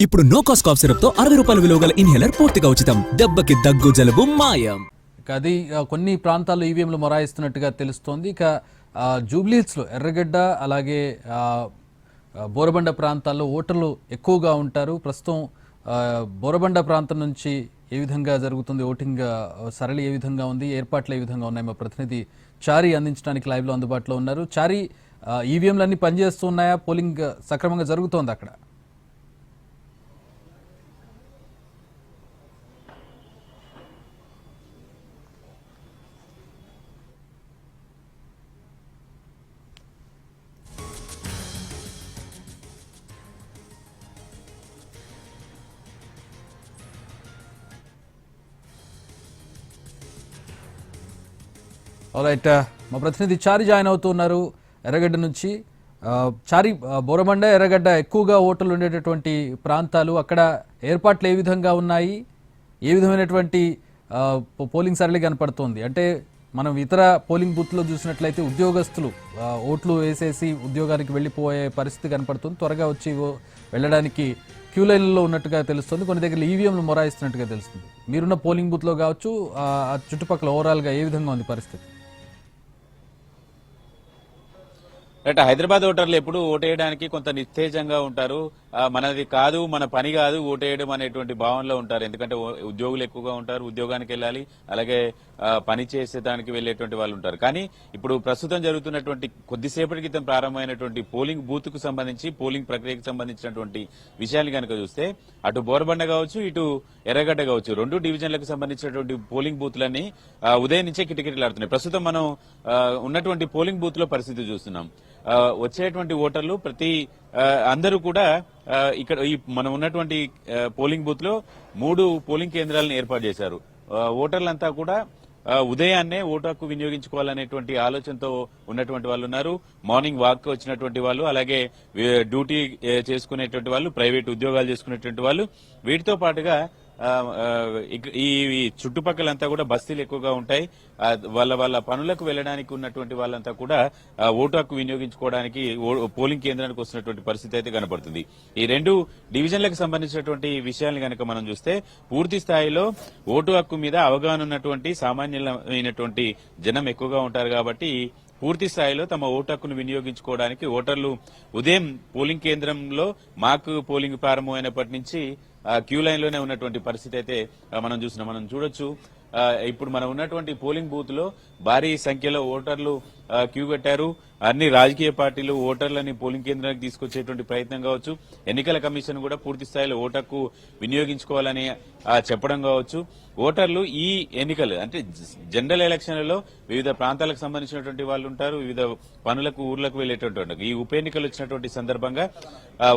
ఇప్పుడు no cost cough సిరప్తో అరవై రూపాయల విలువ గల ఇన్హేలర్ పూర్తిగా ఉచితం. దెబ్బకి దగ్గు జలుబు మాయం. అది కొన్ని ప్రాంతాల్లో ఈవీఎంలు మొరాయిస్తున్నట్టుగా తెలుస్తోంది. ఇక ఆ, జూబ్లీహిల్స్లో ఎర్రగడ్డ అలాగే బోరబండ ప్రాంతాల్లో ఓటర్లు ఎక్కువగా ఉంటారు. ప్రస్తుతం బోరబండ ప్రాంతం నుంచి ఏ విధంగా జరుగుతుంది? ఓటింగ్ సరళి ఏ విధంగా ఉంది? ఏర్పాట్లు ఏ విధంగా ఉన్నాయి? మా ప్రతినిధి చారీ అందించడానికి లైవ్లో అందుబాటులో ఉన్నారు. చారీ ఆ, ఈవీఎంలు అన్ని పనిచేస్తున్నాయా? పోలింగ్ సక్రమంగా జరుగుతోంది అక్కడ? రైట్ uh, మా ప్రతినిధి చారి జాయిన్ అవుతున్నారు ఎర్రగడ్డ నుంచి చారి బోరబండ ఎర్రగడ్డ ఎక్కువగా ఓటర్లు ఉండేటటువంటి ప్రాంతాలు అక్కడ ఏర్పాట్లు ఏ విధంగా ఉన్నాయి? ఏ విధమైనటువంటి పో- పోలింగ్ సరళి కనపడుతోంది? అంటే మనం ఇతర పోలింగ్ బూత్లో చూసినట్లయితే ఉద్యోగస్తులు ఓట్లు వేసేసి ఉద్యోగానికి వెళ్ళిపోయే పరిస్థితి కనపడుతుంది. త్వరగా వచ్చి ఓ- వెళ్ళడానికి క్యూ లైన్లో ఉన్నట్టుగా తెలుస్తుంది. కొన్ని దగ్గర ఈవీఎంలు మొరాయిస్తున్నట్టుగా తెలుస్తుంది. మీరున్న పోలింగ్ బూత్లో కావచ్చు ఆ చుట్టుపక్కల ఓవరాల్గా ఏ విధంగా ఉంది పరిస్థితి? అంటే హైదరాబాద్ ఓటర్లు ఎప్పుడు ఓటేయడానికి కొంత నిస్తేజంగా ఉంటారు. మనది కాదు మన పని కాదు ఓటేయడం అనేటువంటి భావనలో ఉంటారు. ఎందుకంటే ఉద్యోగులు ఎక్కువగా ఉంటారు ఉద్యోగానికి వెళ్ళాలి అలాగే పని పని చేసేదానికి వెళ్ళేటువంటి వాళ్ళు ఉంటారు. కానీ ఇప్పుడు ప్రస్తుతం జరుగుతున్నటువంటి కొద్దిసేపటి క్రితం ప్రారంభమైనటువంటి పోలింగ్ బూత్కు సంబంధించి పోలింగ్ ప్రక్రియకు సంబంధించినటువంటి విషయాన్ని కనుక చూస్తే అటు బోరబండ కావచ్చు ఇటు ఎర్రగడ్డ కావచ్చు రెండు డివిజన్లకు సంబంధించినటువంటి పోలింగ్ బూత్లన్నీ ఉదయం నుంచే కిటకిటలాడుతున్నాయి. ప్రస్తుతం మనం ఉన్నటువంటి పోలింగ్ బూత్లో పరిస్థితి చూస్తున్నాం. వచ్చేటువంటి ఓటర్లు ప్రతి అందరూ కూడా ఇక్కడ ఈ మనం ఉన్నటువంటి పోలింగ్ బూత్లో మూడు పోలింగ్ కేంద్రాలను ఏర్పాటు చేశారు. ఓటర్లంతా కూడా ఉదయాన్నే ఓటు వినియోగించుకోవాలనేటువంటి ఆలోచనతో ఉన్నటువంటి వాళ్ళు ఉన్నారు. మార్నింగ్ వాక్ వచ్చినటువంటి వాళ్ళు అలాగే డ్యూటీ చేసుకునేటువంటి వాళ్ళు ప్రైవేట్ ఉద్యోగాలు చేసుకునేటువంటి వాళ్ళు. వీటితో పాటుగా ఈ చుట్టుపక్కల చుట్టుపక్కలంతా కూడా బస్తీలు ఎక్కువగా ఉంటాయి. వాళ్ళ వాళ్ళ పనులకు వెళ్ళడానికి ఉన్నటువంటి వాళ్ళంతా కూడా ఓటు హక్కు వినియోగించుకోవడానికి ఓ- పోలింగ్ కేంద్రానికి వస్తున్నటువంటి పరిస్థితి అయితే కనబడుతుంది. ఈ రెండు డివిజన్లకు సంబంధించినటువంటి విషయాన్ని కనుక మనం చూస్తే పూర్తి స్థాయిలో ఓటు హక్కు మీద అవగాహన ఉన్నటువంటి సామాన్యులమైనటువంటి జనం ఎక్కువగా ఉంటారు కాబట్టి పూర్తి స్థాయిలో తమ ఓటు హక్కును వినియోగించుకోవడానికి ఓటర్లు ఉదయం పోలింగ్ కేంద్రంలో మాకు పోలింగ్ ప్రారంభమైనప్పటి నుంచి క్యూ లైన్లోనే ఉన్నటువంటి పరిస్థితి అయితే మనం చూసిన. మనం చూడొచ్చు. ఇప్పుడు మనం ఉన్నటువంటి పోలింగ్ బూత్లో భారీ సంఖ్యలో ఓటర్లు క్యూ కట్టారు. అన్ని రాజకీయ పార్టీలు ఓటర్లని పోలింగ్ కేంద్రానికి తీసుకొచ్చేటువంటి ప్రయత్నం కావచ్చు. ఎన్నికల కమిషన్ కూడా పూర్తి స్థాయిలో ఓటర్కు వినియోగించుకోవాలని చెప్పడం కావచ్చు. ఓటర్లు ఈ ఎన్నికలు అంటే జనరల్ ఎలక్షన్లలో వివిధ ప్రాంతాలకు సంబంధించినటువంటి వాళ్ళు ఉంటారు వివిధ పనులకు ఊర్లకు వెళ్ళేటువంటి ఈ ఉప ఎన్నికలు వచ్చినటువంటి సందర్భంగా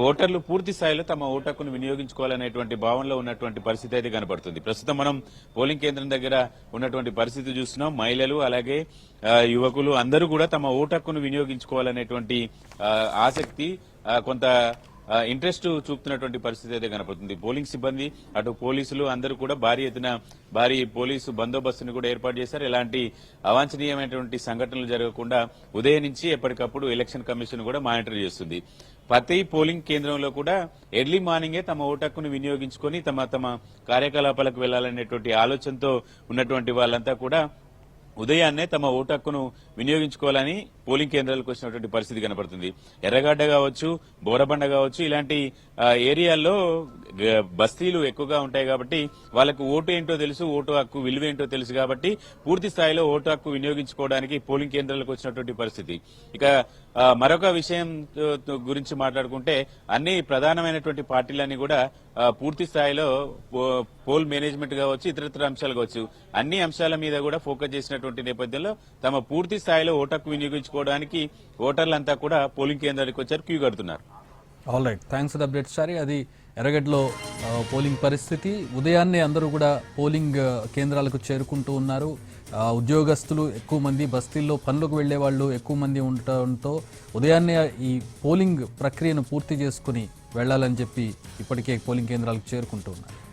ఓటర్లు పూర్తి స్థాయిలో తమ ఓటర్కును వినియోగించుకోవాలనేటువంటి వినియోగించుకోవాలనేటువంటి భావనలో ఉన్నటువంటి పరిస్థితి అయితే కనపడుతుంది. ప్రస్తుతం మనం పోలింగ్ కేంద్రం దగ్గర ఉన్నటువంటి పరిస్థితి చూస్తున్నాం. మహిళలు అలాగే యువకులు అందరూ కూడా తమ ఓటు హక్కును వినియోగించుకోవాలనేటువంటి ఆసక్తి కొంత ఇంట్రెస్ట్ చూపుతున్నటువంటి పరిస్థితి అయితే కనపడుతుంది. పోలింగ్ సిబ్బంది అటు పోలీసులు అందరూ కూడా భారీ ఎత్తున భారీ పోలీసు బందోబస్తుని కూడా ఏర్పాటు చేశారు. ఎలాంటి అవాంఛనీయమైనటువంటి సంఘటనలు జరగకుండా ఉదయం నుంచి ఎప్పటికప్పుడు ఎలక్షన్ కమిషన్ కూడా మానిటర్ చేస్తుంది. ప్రతి పోలింగ్ కేంద్రంలో కూడా ఎర్లీ మార్నింగే తమ ఓటక్కును వినియోగించుకొని తమ తమ కార్యకలాపాలకు వెళ్ళాలనేటువంటి ఆలోచనతో ఉన్నటువంటి వాళ్ళంతా కూడా ఉదయాన్నే తమ ఓటు హక్కును వినియోగించుకోవాలని పోలింగ్ కేంద్రాలకు వచ్చినటువంటి పరిస్థితి కనపడుతుంది. ఎర్రగడ్డ కావచ్చు బోరబండ కావచ్చు ఇలాంటి ఏరియాల్లో బస్తీలు ఎక్కువగా ఉంటాయి కాబట్టి వాళ్ళకు ఓటు ఏంటో తెలుసు ఓటు హక్కు విలువ ఏంటో తెలుసు కాబట్టి పూర్తి స్థాయిలో ఓటు హక్కు వినియోగించుకోవడానికి పోలింగ్ కేంద్రాలకు వచ్చినటువంటి పరిస్థితి. ఇక మరొక విషయం గురించి మాట్లాడుకుంటే అన్ని ప్రధానమైనటువంటి పార్టీలన్నీ కూడా పూర్తి స్థాయిలో పో- పోల్ మేనేజ్మెంట్ కావచ్చు ఇతరత్ర అంశాలు కావచ్చు. అన్ని అంశాల మీద కూడా ఫోకస్ చేసినటువంటి నేపథ్యంలో తమ పూర్తి స్థాయిలో ఓటకు వినియోగించుకోవడానికి ఓటర్లంతా కూడా పోలింగ్ కేంద్రానికి వచ్చారు క్యూ కడుతున్నారు. All right thanks for update sorry అది ఎర్రగడ్డలో పోలింగ్ పరిస్థితి. ఉదయాన్నే అందరూ కూడా పోలింగ్ కేంద్రాలకు చేరుకుంటూ ఉన్నారు. ఉద్యోగస్తులు ఎక్కువ మంది బస్తీల్లో పనులకు వెళ్ళే వాళ్ళు ఎక్కువ మంది ఉండటంతో ఉదయాన్నే ఈ పోలింగ్ ప్రక్రియను పూర్తి చేసుకుని వెళ్ళాలని చెప్పి ఇప్పటికే పోలింగ్ కేంద్రాలకు చేరుకుంటూ ఉన్నారు.